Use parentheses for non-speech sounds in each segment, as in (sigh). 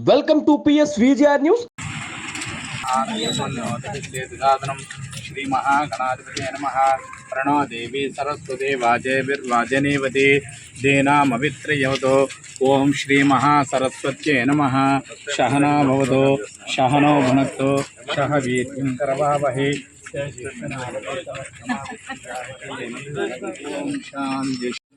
welcome to PS VGR news ఆనందం శ్రీ మహాగణాధిపతి నమ ప్రణో దేవి సరస్వతి వాజేభిర్వాజనీవతి దీనామవిత్రయవతో ఓం శ్రీ మహాసరస్వత్యై నమ శహనా భవతు శహనో భునక్తు శహ వీర్యం కరవావహి ఓం శాంతి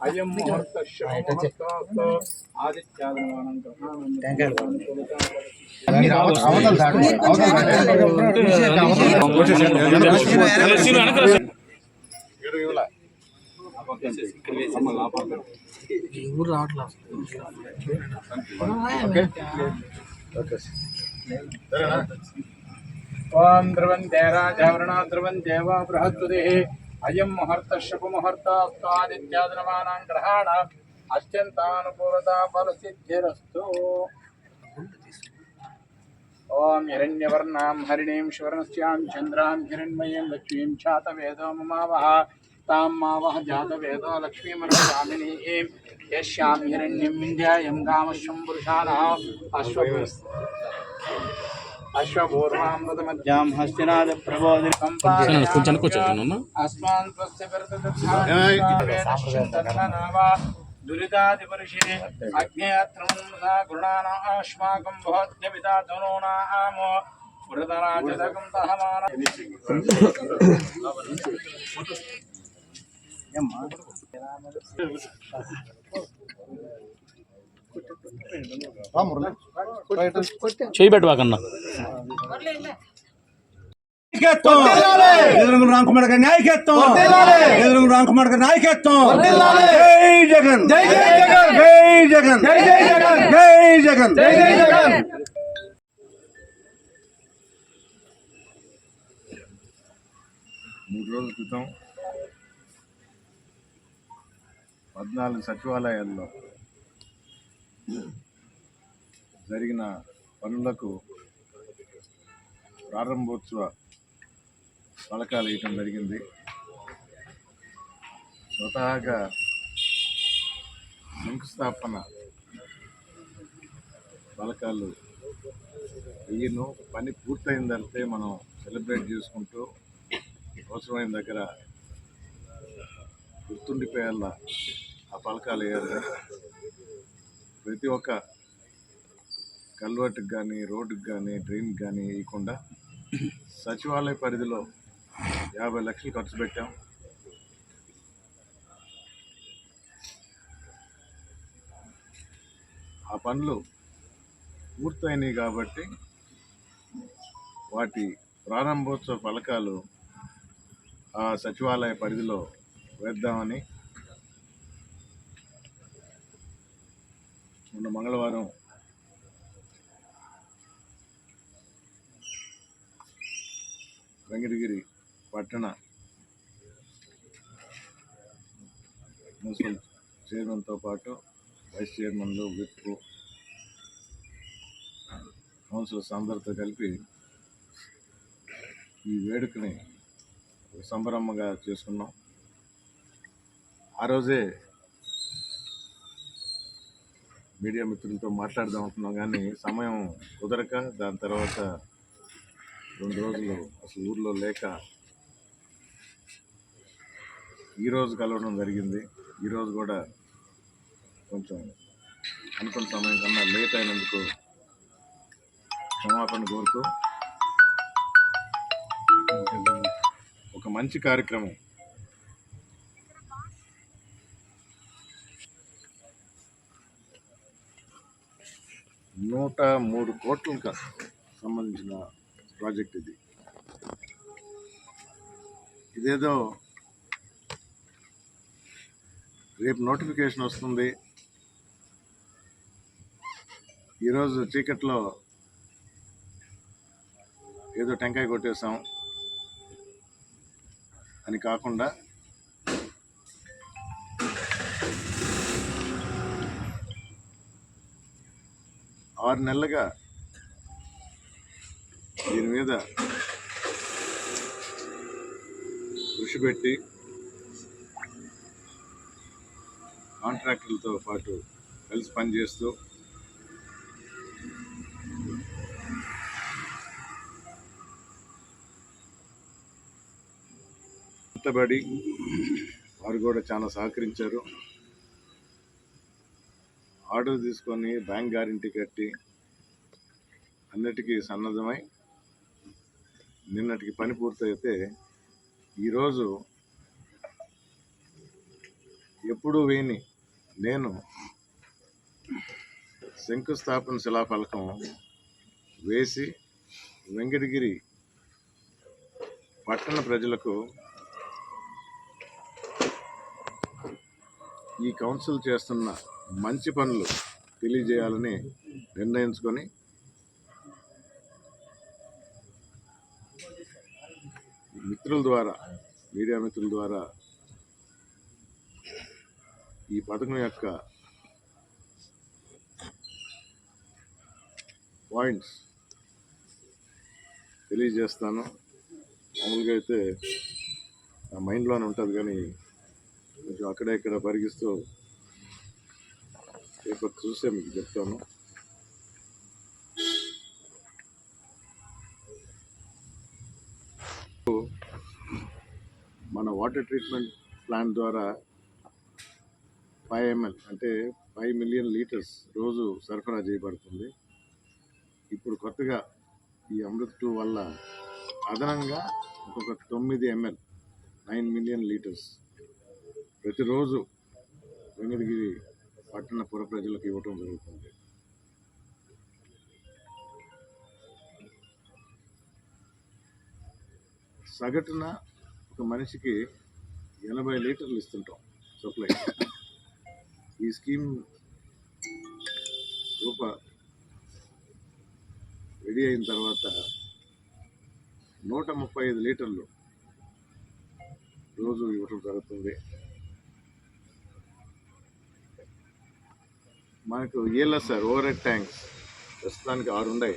ధ్రువంత ఇంద్రశ్యాగ్నిశ్చ రాజుధారయతాం ధ్రువో అయం ముహూర్త ఆదిత్యాదమానం ఓం ధ్రువంతే రాజావరణ ధ్రువం దేవ బృహస్పతి అయం ముహూర్త శుభముహూర్తాదిత్యాద్రమానా గ్రహాణ అత్యంతానుకూలత ఫలసిద్ధిరస్తు ఓం హిరణ్యవర్ణాం హరిణీం శివర్ణస్యాం చంద్రాం హిరణ్మయీం లక్ష్మీం ఛాతవేదో మమావహ తాం మావహ జాతవేదో లక్ష్మీమనస్వామినీం యశ్యాం హిరణ్యం వింధ్యాయం కామశ్వం పురుషానః అశ్వ అశ్వపూర్వామృతమధ్యాం హస్తినాద ప్రబోధిని కొంచెం కూర్చోను అస్మాన్ విరతనావా దురితాదిపరుషే అజ్ఞేయత్రముసా గురుణానాశ్మాకం భవత్య పితా తనూనామో వృతరాజదకం తహమాన చేయి పెట్టబాకన్నా నాయకత్వం. ఎదురుగు రాంకుమార్ గారి నాయకత్వం. ఎదురుగు రాంకుమార్ గారి నాయకత్వం. జై జగన్. జై జగన్. జై జగన్. జై జగన్. జై జగన్. జై జగన్. మూడు రోజుల క్రితం పద్నాలుగు సచివాలయాల్లో జరిగిన పనులకు ప్రారంభోత్సవ పలకాలు వేయటం జరిగింది. స్వతహాగా శంకుస్థాపన పలకాలు వెయ్యను పని పూర్తయిందంటే మనం సెలబ్రేట్ చేసుకుంటూ అవసరమైన దగ్గర గుర్తుండిపోయేలా ఆ పలకాలు వేయాలి. ప్రతి ఒక్క కల్వర్ట్కి కానీ రోడ్డుకి కానీ డ్రైన్కి కానీ వేయకుండా సచివాలయ పరిధిలో యాభై లక్షలు ఖర్చు పెట్టాం. ఆ పనులు పూర్తయినాయి కాబట్టి వాటి ప్రారంభోత్సవ ఫలకాలు ఆ సచివాలయ పరిధిలో వేద్దామని మొన్న మంగళవారం. వెంకటగిరి పట్టణ మున్సిపల్ చైర్మన్తో పాటు వైస్ చైర్మన్లు విప్ కౌన్సిలర్స్ అందరితో కలిపి ఈ వేడుకని ఒక సంబరమ్మగా చేసుకున్నాం. ఆ రోజే మీడియా మిత్రులతో మాట్లాడదాం అనుకున్నాం కానీ సమయం కుదరక దాని తర్వాత రెండు రోజులు అసలు ఊర్లో లేక ఈరోజు కలవడం జరిగింది. ఈరోజు కూడా కొంచెం అనుకున్న సమయం కన్నా లేట్ అయినందుకు క్షమాపణ కోరుతూ ఒక మంచి కార్యక్రమం నూట మూడు కోట్లకు సంబంధించిన ప్రాజెక్ట్ ఇది. ఇదేదో రేపు నోటిఫికేషన్ వస్తుంది. ఈరోజు చీకట్లో ఏదో టెంకాయ కొట్టేసాం అని కాకుండా ఆరు నెలలుగా దీని మీద కృషి పెట్టి కాంట్రాక్టులతో పాటు కలిసి పనిచేస్తూ కష్టపడి వారు కూడా చాలా సహకరించారు. ఆర్డర్ తీసుకొని బ్యాంక్ గ్యారంటీ కట్టి అన్నిటికీ సన్నద్ధమై నిన్నటికి పని పూర్తయితే ఈరోజు ఎప్పుడూ వేని నేను శంకుస్థాపన శిలాఫలకం వేసి వెంకటగిరి పట్టణ ప్రజలకు ఈ కౌన్సిల్ చేస్తున్న మంచి పనులు తెలియజేయాలని నిర్ణయించుకొని మిత్రుల ద్వారా మీడియా మిత్రుల ద్వారా ఈ పథకం యొక్క పాయింట్స్ తెలియజేస్తాను. మామూలుగా అయితే నా మైండ్లోనే ఉంటుంది కానీ కొంచెం అక్కడ ఇక్కడ పరిగిస్తూ పేపర్ చూసే మీకు చెప్తాను. మన వాటర్ ట్రీట్మెంట్ ప్లాంట్ ద్వారా ఫైవ్ ఎంఎల్ అంటే ఫైవ్ మిలియన్ లీటర్స్ రోజు సరఫరా చేయబడుతుంది. ఇప్పుడు కొత్తగా ఈ అమృత్ టూ వల్ల అదనంగా ఇంకొక తొమ్మిది ఎంఎల్ నైన్ మిలియన్ లీటర్స్ ప్రతిరోజు వెంకటగిరి పట్టణ పుర ప్రజలకు ఇవ్వటం జరుగుతుంది. సగటున ఒక మనిషికి ఎనభై లీటర్లు ఇస్తుంటాం సప్లై. ఈ స్కీమ్ రూప రెడీ అయిన తర్వాత నూట ముప్పై ఐదు లీటర్లు రోజు ఇవ్వటం జరుగుతుంది. మనకు సార్ ఓవర్ హెడ్ ట్యాంక్స్. ప్రస్తుతానికి ఆరు ఉన్నాయి.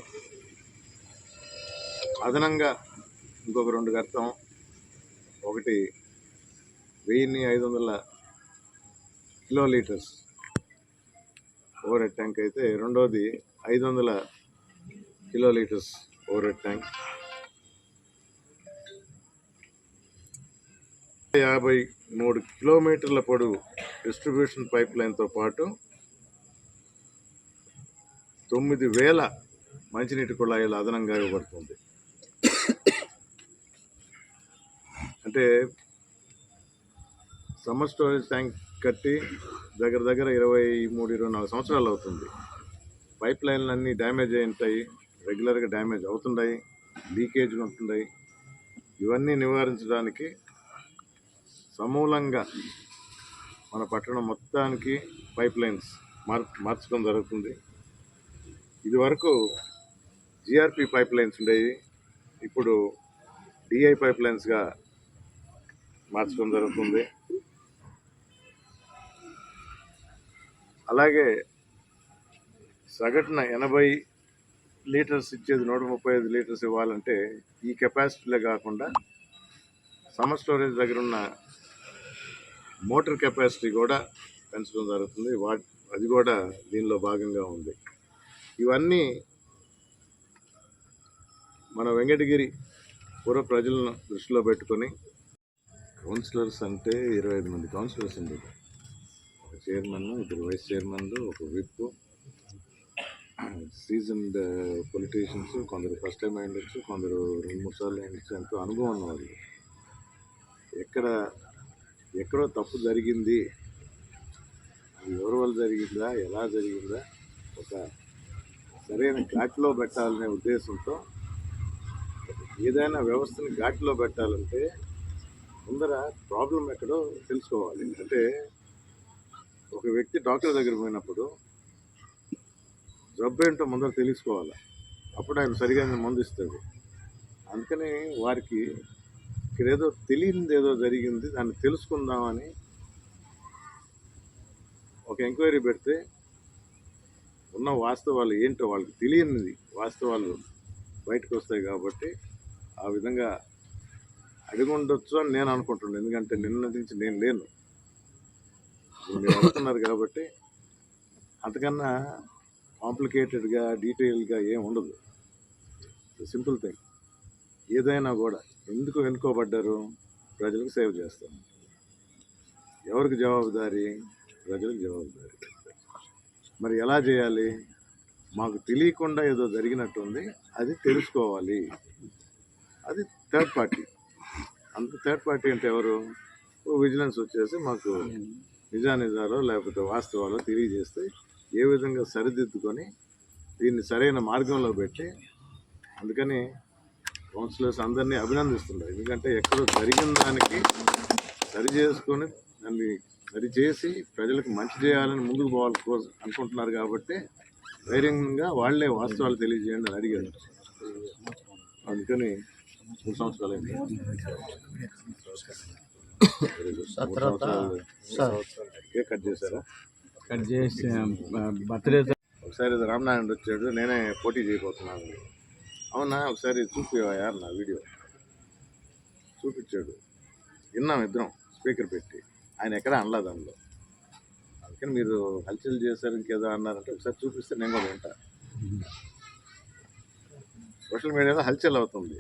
అదనంగా ఇంకొక రెండు కడతాం. ఒకటి వెయ్యిన్ని ఐదు వందల kilo litres overhead tank అయితే రెండోది ఐదు వందల kilo litres overhead tank. యాభై మూడు కిలోమీటర్ల పొడవు డిస్ట్రిబ్యూషన్ పైప్ లైన్తో పాటు తొమ్మిది వేల మంచినీటి కుళాయిలు అదనంగా ఇవ్వబడుతుంది. అంటే సమ్మర్ స్టోరేజ్ ట్యాంక్ కట్టి దగ్గర దగ్గర ఇరవై మూడు ఇరవై నాలుగు సంవత్సరాలు అవుతుంది. పైప్ లైన్లు అన్నీ డ్యామేజ్ అయి ఉంటాయి రెగ్యులర్గా డ్యామేజ్ అవుతుంటాయి లీకేజ్లు ఉంటున్నాయి ఇవన్నీ నివారించడానికి సమూలంగా మన పట్టణం మొత్తానికి పైప్ లైన్స్ మార్ మార్చడం జరుగుతుంది. ఇది వరకు జిఆర్పి పైప్ లైన్స్ ఉండేవి. ఇప్పుడు డిఐ పైప్ లైన్స్గా మార్చడం జరుగుతుంది. అలాగే సగటున ఎనభై లీటర్స్ ఇచ్చేది నూట ముప్పై ఐదు లీటర్స్ ఇవ్వాలంటే ఈ కెపాసిటీలే కాకుండా సమ్మర్ స్టోరేజ్ దగ్గర ఉన్న మోటార్ కెపాసిటీ కూడా పెంచడం జరుగుతుంది. వా అది కూడా దీనిలో భాగంగా ఉంది. ఇవన్నీ మన వెంకటగిరి పూర్వ ప్రజలను దృష్టిలో పెట్టుకొని కౌన్సిలర్స్ అంటే ఇరవై ఐదు మంది కౌన్సిలర్స్ ఉండేది ఒక చైర్మన్ ఇద్దరు వైస్ చైర్మన్లు ఒక విప్ సీజన్డ్ పొలిటీషియన్స్ కొందరు ఫస్ట్ టైం అయ్యిండొచ్చు కొందరు రెండు మూడు సార్లు అయ్యిండొచ్చు ఎంతో అనుభవం ఉన్నవాళ్ళు ఎక్కడ ఎక్కడో తప్పు జరిగింది. ఎవరి వల్ల జరిగిందా ఎలా జరిగిందా ఒక సరైన ఘాట్లో పెట్టాలనే ఉద్దేశంతో ఏదైనా వ్యవస్థని ఘాట్లో పెట్టాలంటే ముందర ప్రాబ్లం ఎక్కడో తెలుసుకోవాలి. అంటే ఒక వ్యక్తి డాక్టర్ దగ్గర పోయినప్పుడు జబ్బు ఏంటో ముందర తెలుసుకోవాలి. అప్పుడు ఆయన సరిగా మందు ఇస్తుంది అందుకని వారికి ఇక్కడ ఏదో తెలియనిది ఏదో జరిగింది దాన్ని తెలుసుకుందామని ఒక ఎంక్వైరీ పెడితే ఉన్న వాస్తవాలు ఏంటో వాళ్ళకి తెలియనిది వాస్తవాలు బయటకు వస్తాయి కాబట్టి ఆ విధంగా అడిగి ఉండొచ్చు అని నేను అనుకుంటున్నాను. ఎందుకంటే నిన్న నుంచి నేను లేను. మీరు అడుగుతున్నారు కాబట్టి అంతకన్నా కాంప్లికేటెడ్గా డీటెయిల్గా ఏం ఉండదు. Simple thing. ఏదైనా కూడా ఎందుకు వెనుకోబడ్డారు? ప్రజలకు సేవ చేస్తాం. ఎవరికి జవాబుదారీ? ప్రజలకు జవాబుదారీ. మరి ఎలా చేయాలి? మాకు తెలియకుండా ఏదో జరిగినట్టుంది అది తెలుసుకోవాలి. అది థర్డ్ పార్టీ అంత థర్డ్ పార్టీ అంటే ఎవరు? విజిలెన్స్ వచ్చేసి మాకు నిజానిజాలో లేకపోతే వాస్తవాలో తెలియజేస్తే ఏ విధంగా సరిదిద్దుకొని దీన్ని సరైన మార్గంలో పెట్టి అందుకని కౌన్సిలర్స్ అందరినీ అభినందిస్తున్నారు ఎందుకంటే ఎక్కడో జరిగిన దానికి సరి చేసుకొని దాన్ని సరి చేసి ప్రజలకు మంచి చేయాలని ముందుకు పోవాలి కోసం అనుకుంటున్నారు కాబట్టి ధైర్యంగా వాళ్ళే వాస్తవాలు తెలియజేయండి అని అడిగారు అందుకని మూడు సంవత్సరాలు అయింది. కేక్ కట్ చేశారా? కట్ చేసి బర్త్డే ఒకసారి రామనారాయణ వచ్చాడు నేనే పోటీ చేయబోతున్నాను. అవునా? ఒకసారి చూపివా నా వీడియో. చూపించాడు. విన్నాం ఇద్దరం స్పీకర్ పెట్టి. ఆయన ఎక్కడ అనలా దానిలో అందుకని మీరు హల్చల్ చేశారు ఇంకేదో అన్నారంటే ఒకసారి చూపిస్తే నేను కూడా వింటా. సోషల్ మీడియాలో హల్చల్ అవుతుంది.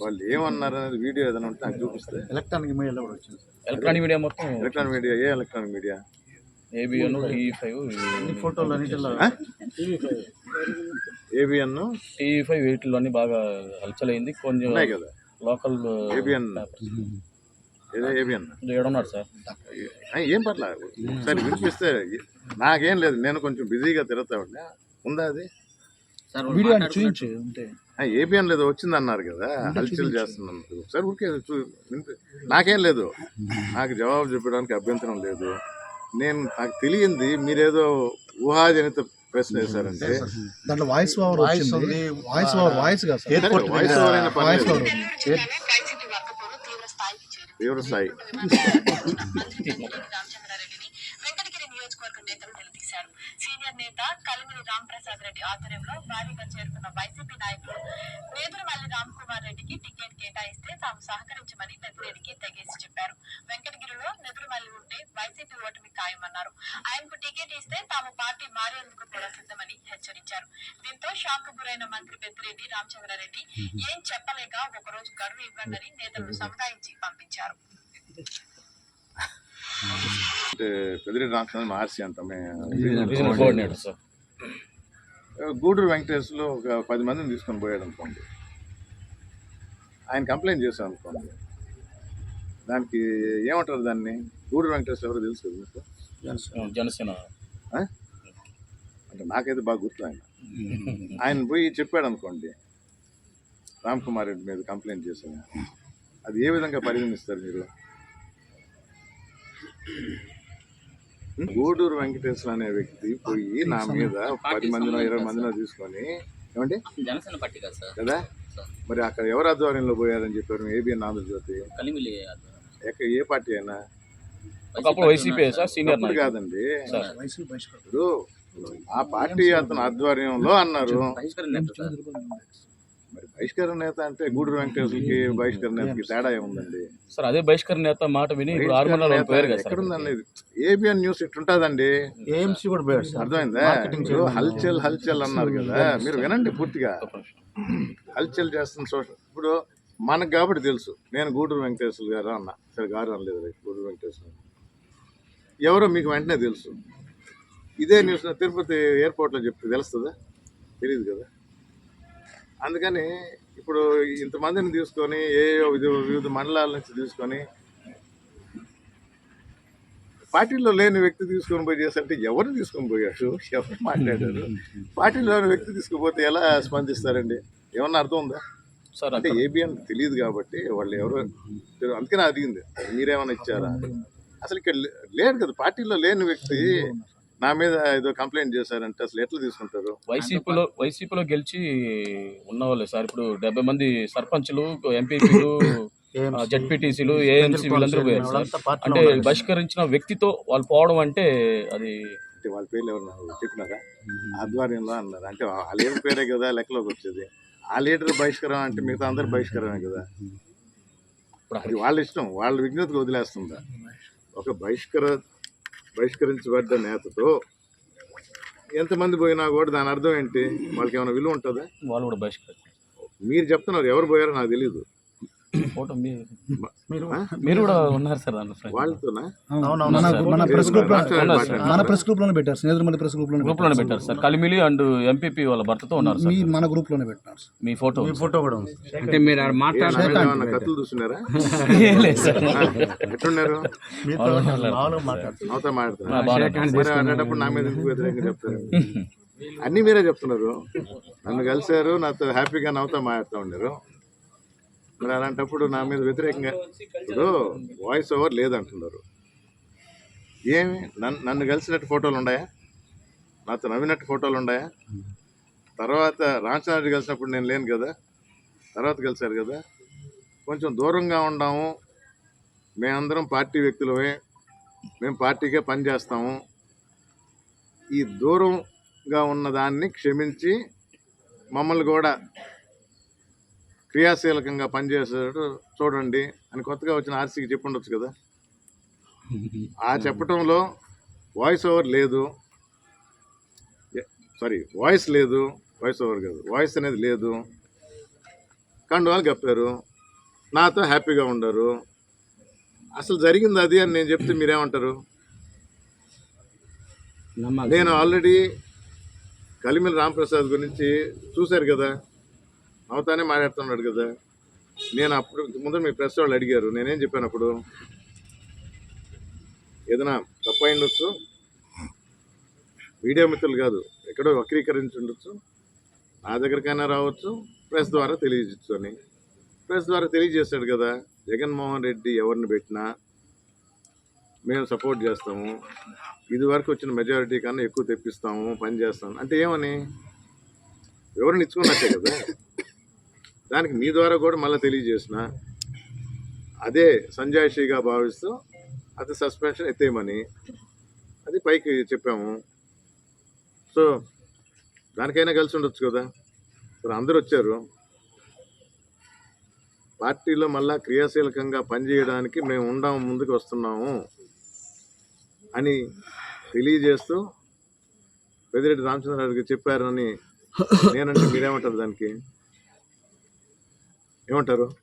వాళ్ళు ఏమన్నారు అనేది వీడియో ఏదైనా ఉంటే నాకు చూపిస్తే. ఎలక్ట్రానిక్ మీడియాలో కూడా వచ్చింది ఎలక్ట్రానిక్ మీడియా మొత్తం ఎలక్ట్రానిక్ మీడియా ఏ electronic media? ABN TV five ఫోటోలు అన్నిటిలో ఏబిఎన్ టీవీ ఫైవ్ వీటిలోని బాగా హల్చల్ అయింది. కొంచెం ఉన్నాయి కదా. లోకల్ ఏబిఎన్ ఏడున్నారు సార్. అయ్ ఏం పర్లేదు ఒకసారి వినిపిస్తే నాకేం లేదు నేను కొంచెం బిజీగా తిరుగుతా ఉన్నా ఉందా అది? వీడియో చూపించు ఉంటే. ఏబిఎన్ లేదు వచ్చింది అన్నారు కదా హల్చల్ చేస్తున్నాను ఒకసారి ఊరికే నాకేం లేదు. నాకు జవాబు చెప్పడానికి అభ్యంతరం లేదు. నేను నాకు తెలియంది మీరేదో ఊహాజనిత ప్రశ్న వేశారంటే. దాంట్లో వాయిస్ ఓవర్ వచ్చింది. వాయిస్ ఓవర్ వాయిస్ సరే, వాయిస్ ఓవర్ అయినా వాయిస్ పర్లేదు 夜さい。నేత కలిమిడి రాంప్రసాద్ రెడ్డి ఆధ్వర్యంలో భారీగా చేరుకున్న వైసీపీ నాయకులు నేదురుమల్లి రామ్ కుమార్ రెడ్డికి టికెట్ కేటాయిస్తే తాము సహకరించమని పెద్దిరెడ్డికి తెగేసి చెప్పారు. వెంకటగిరిలో నెదురుమల్లి ఉంటే వైసీపీ ఓటమి ఖాయమన్నారు. ఆయనకు టికెట్ ఇస్తే తాము పార్టీ మారేందుకు కూడా సిద్ధమని హెచ్చరించారు. దీంతో షాక్ గురైన మంత్రి పెద్దిరెడ్డి రామచంద్రారెడ్డి ఏం చెప్పలేక ఒకరోజు గడువు ఇవ్వండి నేతలను సముదాయించి పంపించారు. అంటే పెద్దిరెడ్డి రామచంద్ర ఆర్సీ అంటాం గూడూరు వెంకటేశ్లో ఒక పది మందిని తీసుకొని పోయాడు అనుకోండి. ఆయన కంప్లైంట్ చేశాం అనుకోండి. దానికి ఏమంటారు దాన్ని? గూడూరు వెంకటేశ్వర ఎవరో తెలుసు మీకు? జనసేన. ఆ? అంటే నాకైతే బాగా గుర్తు ఆయన. (laughs) ఆయన పోయి చెప్పాడు అనుకోండి రామ్ కుమార్ రెడ్డి మీద కంప్లైంట్ చేశాను. అది ఏ విధంగా పరిగణిస్తారు మీరు? గూడూరు వెంకటేశ్వర అనే వ్యక్తి పోయి నా మీద ఒక పది మందినో ఇరవై మందినో తీసుకొని ఏమండి? జనసేన పార్టీ కదా సార్? కదా? మరి అక్కడ ఎవరు ఆధ్వర్యంలో పోయారని చెప్పారు? ఏబిఎన్ ఆంధ్రజ్యోతి. కలిమిలి ఎక్కడ ఏ పార్టీ అయినా? ఒకప్పుడు వైసీపీ సార్ సీనియర్ అప్పుడు నాయకుడు. కాదండి. ఇప్పుడు ఆ పార్టీ అతని ఆధ్వర్యంలో అన్నారు. మరి బహిష్కరణ నేత అంటే గూడూరు వెంకటేశ్వరకి బహిష్కరణ నేతకి తేడా ఏముందండి? సార్ అదే బహిష్కరణ నేత మాట విని ఎక్కడుందండి ఏబిఎన్ న్యూస్ ఇట్టుంటదండి. ఏఎంసీ కూడా పోయాడు సార్. అర్థమైందా? ఇప్పుడు హల్చల్ హల్చల్ అన్నారు కదా. మీరు వినండి పూర్తిగా. హల్చల్ చేస్తున్న సోషల్ ఇప్పుడు మనకు కాబట్టి తెలుసు. నేను గూడూరు వెంకటేశ్వర గారు అన్న. సరే గారు అనలేదు రైట్ గూడూరు వెంకటేశ్వర ఎవరో మీకు వెంటనే తెలుసు. ఇదే న్యూస్ తిరుపతి ఎయిర్పోర్ట్లో చెప్తే తెలుస్తుందా? తెలియదు కదా. అందుకని ఇప్పుడు ఇంతమందిని తీసుకొని ఏ వివిధ మండలాల నుంచి తీసుకొని పార్టీలో లేని వ్యక్తి తీసుకొని పోయి చేస్తుంటే ఎవరు తీసుకొని పోయాడు ఎవరు మాట్లాడారు? పార్టీలో వ్యక్తి తీసుకుపోతే ఎలా స్పందిస్తారండి? ఏమన్నా అర్థం ఉందా? సార్ అంటే ఏబిఎన్ తెలియదు కాబట్టి వాళ్ళు ఎవరు అందుకనే అడిగింది. మీరేమైనా ఇచ్చారా? అసలు ఇక్కడ లే- లేడు కదా పార్టీలో లేని వ్యక్తి నా మీద ఏదో కంప్లైంట్ చేశారంటే అసలు ఎట్లా తీసుకుంటారు? వైసీపీలో వైసీపీలో గెలిచి ఉన్నవాళ్ళే సార్. ఇప్పుడు డెబ్బై మంది సర్పంచ్లు ఎంపీపీలు జడ్పీటీసీలు (laughs) ఏఎంసీ వీళ్ళందరూ పోయారు సార్. అంటే బహిష్కరించిన వ్యక్తితో వాళ్ళు పోవడం అంటే అది వాళ్ళ పేర్లు ఎవరు చెప్పినారా? ఆధ్వర్యంలో అన్నారు. అంటే ఆ లీడర్ పేరే కదా లెక్కలోకి వచ్చేది. ఆ లీడర్ బహిష్కరం అంటే మిగతా అందరు బహిష్కరమే కదా. ఇప్పుడు అది వాళ్ళ ఇష్టం. వాళ్ళ విజ్ఞతకు వదిలేస్తుందా? ఒక బహిష్కర బహిష్కరించబడ్డ నేతతో ఎంతమంది పోయినా కూడా దాని అర్థం ఏంటి? వాళ్ళకి ఏమైనా విలువ ఉంటుందా? వాళ్ళు కూడా బహిష్కరించారు మీరు చెప్తున్నారు ఎవరు పోయారో నాకు తెలియదు ఫోటో మీ- మీరు కూడా ఉన్నారు సార్ దాంట్లో ఫ్రెండ్. వాళ్ళతోనా? మన మన ప్రెస్ గ్రూప్లో ఉన్నారు సార్. మన ప్రెస్ గ్రూప్లోనే పెట్టారు స్నేహితులు ప్రెస్ గ్రూప్లోనే గ్రూప్లోనే పెట్టారు సార్. కలిమిలి అండ్ ఎంపీపీ వాళ్ళ భర్తతో ఉన్నారు మీ మన గ్రూప్లోనే పెట్టినారు మీ ఫోటో. ఫోటో కూడా ఉంది అంటే మీరు మాట్లాడారు చూస్తున్నారా? లేదు సార్. ఎట్టున్నారు మాట్లాడుతున్నారు. మాట్లాడుతున్నారు నా మీద ఎందుకు వ్యతిరేకంగా చెప్తారు అన్ని మీరే చెప్తున్నారు. నన్ను కలిశారు నాతో హ్యాపీగా నవ్వుతా మాట్లాడుతూ ఉన్నారు. మరి అలాంటప్పుడు నా మీద వ్యతిరేకంగా ఇప్పుడు వాయిస్ ఓవర్ లేదంటున్నారు. ఏమి? నన్ను నన్ను కలిసినట్టు ఫోటోలు ఉన్నాయా? నాతో నవ్వినట్టు ఫోటోలు ఉన్నాయా? తర్వాత రామచంద్ర కలిసినప్పుడు నేను లేను కదా? తర్వాత కలిశారు కదా? కొంచెం దూరంగా ఉండాము. మేమందరం పార్టీ వ్యక్తులమే. మేము పార్టీకే పనిచేస్తాము ఈ దూరంగా ఉన్న దాన్ని క్షమించి మమ్మల్ని కూడా క్రియాశీలకంగా పనిచేసేటట్టు చూడండి అని కొత్తగా వచ్చిన ఆర్సీకి చెప్పుండొచ్చు కదా. ఆ చెప్పటంలో వాయిస్ ఓవర్ లేదు. సారీ వాయిస్ లేదు. వాయిస్ ఓవర్ కాదు. వాయిస్ అనేది లేదు. కండువాలు కప్పారు. నాతో హ్యాపీగా ఉండరు. అసలు జరిగింది అది అని నేను చెప్తే మీరేమంటారు? నేను ఆల్రెడీ కలిమిల రాంప్రసాద్ గురించి చూశారు కదా. అవుతానే మాట్లాడుతున్నాడు కదా. నేను అప్పుడు ముందు మీ ప్రెస్ వాళ్ళు అడిగారు. నేనేం చెప్పాను అప్పుడు? ఏదైనా తప్ప ఉండొచ్చు? మీడియా మిత్రులు కాదు ఎక్కడో వక్రీకరించి ఉండొచ్చు నా దగ్గరికైనా రావచ్చు ప్రెస్ ద్వారా తెలియజేయచ్చు అని. ప్రెస్ ద్వారా తెలియజేస్తాడు కదా జగన్మోహన్ రెడ్డి ఎవరిని పెట్టినా మేము సపోర్ట్ చేస్తాము. ఇది వరకు వచ్చిన మెజారిటీ కన్నా ఎక్కువ తెప్పిస్తాము పని చేస్తాము. అంటే ఏమని? ఎవరిని ఇచ్చుకున్నట్టే కదా. దానికి మీ ద్వారా కూడా మళ్ళీ తెలియజేసిన అదే సంజాయిషిగా భావిస్తూ అది సస్పెన్షన్ ఎత్తేయమని అది పైకి చెప్పాము. సో దానికైనా కలిసి ఉండొచ్చు కదా? ఇప్పుడు అందరూ వచ్చారు. పార్టీలో మళ్ళా క్రియాశీలకంగా పనిచేయడానికి మేము ఉండాము ముందుకు వస్తున్నాము అని తెలియజేస్తూ పెద్దిరెడ్డి రామచంద్రరావు గారు చెప్పారని నేనంటే మీరేమంటారు దానికి? ఏమంటారు?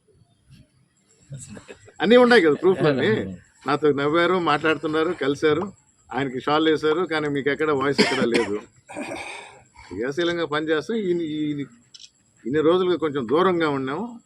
అన్నీ ఉన్నాయి కదా ప్రూఫ్లు అన్నీ. నాతో నవ్వారు మాట్లాడుతున్నారు కలిశారు. ఆయనకి షాల్ వేశారు కానీ మీకు ఎక్కడ వాయిస్ ఎక్కడ లేదు. క్రియాశీలంగా పనిచేస్తాం ఈ- ఇన్ని రోజులుగా కొంచెం దూరంగా ఉన్నాము.